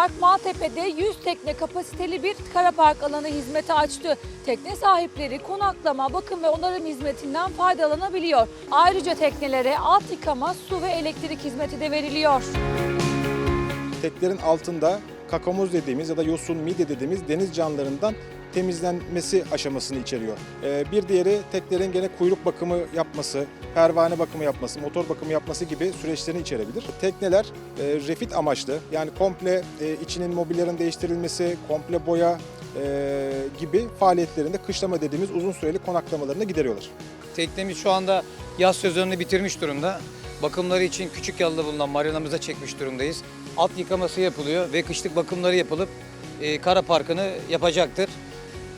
olarak Maltepe'de 100 tekne kapasiteli bir karapark alanı hizmeti açtı. Tekne sahipleri konaklama, bakım ve onarım hizmetinden faydalanabiliyor. Ayrıca teknelere alt yıkama, su ve elektrik hizmeti de veriliyor. Teklerin altında kakamoz dediğimiz ya da yosun, midye dediğimiz deniz canlılarından temizlenmesi aşamasını içeriyor. Ee, Bir diğeri teklerin gene kuyruk bakımı yapması, pervane bakımı yapması, motor bakımı yapması gibi süreçlerini içerebilir. Tekneler e, refit amaçlı yani komple e, içinin mobilyaların değiştirilmesi, komple boya e, gibi faaliyetlerinde kışlama dediğimiz uzun süreli konaklamalarını gideriyorlar. Teknemiz şu anda yaz sezonunu bitirmiş durumda. Bakımları için küçük yalıda bulunan marinamıza çekmiş durumdayız. Alt yıkaması yapılıyor ve kışlık bakımları yapılıp e, kara parkını yapacaktır.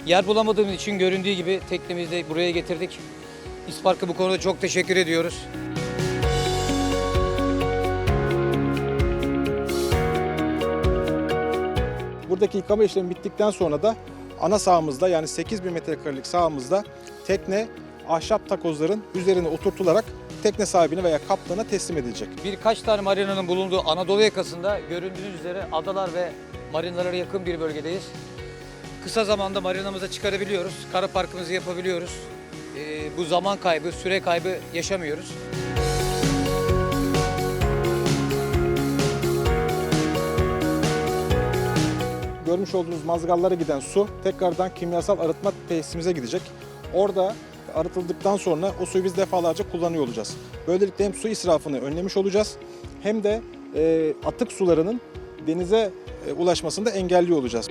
Yer bulamadığımız için göründüğü gibi teknemizi de buraya getirdik. İspark'a bu konuda çok teşekkür ediyoruz. Buradaki yıkama işlemi bittikten sonra da ana sahamızda yani 8000 metrekarelik sahamızda tekne ahşap takozların üzerine oturtularak tekne sahibine veya kaptana teslim edilecek. Birkaç tane marinanın bulunduğu Anadolu yakasında göründüğünüz üzere adalar ve marinalara yakın bir bölgedeyiz. Kısa zamanda marinamıza çıkarabiliyoruz, kara parkımızı yapabiliyoruz. Ee, bu zaman kaybı, süre kaybı yaşamıyoruz. Görmüş olduğunuz mazgallara giden su tekrardan kimyasal arıtma tesisimize gidecek. Orada arıtıldıktan sonra o suyu biz defalarca kullanıyor olacağız. Böylelikle hem su israfını önlemiş olacağız hem de e, atık sularının denize e, ulaşmasını da engelliyor olacağız.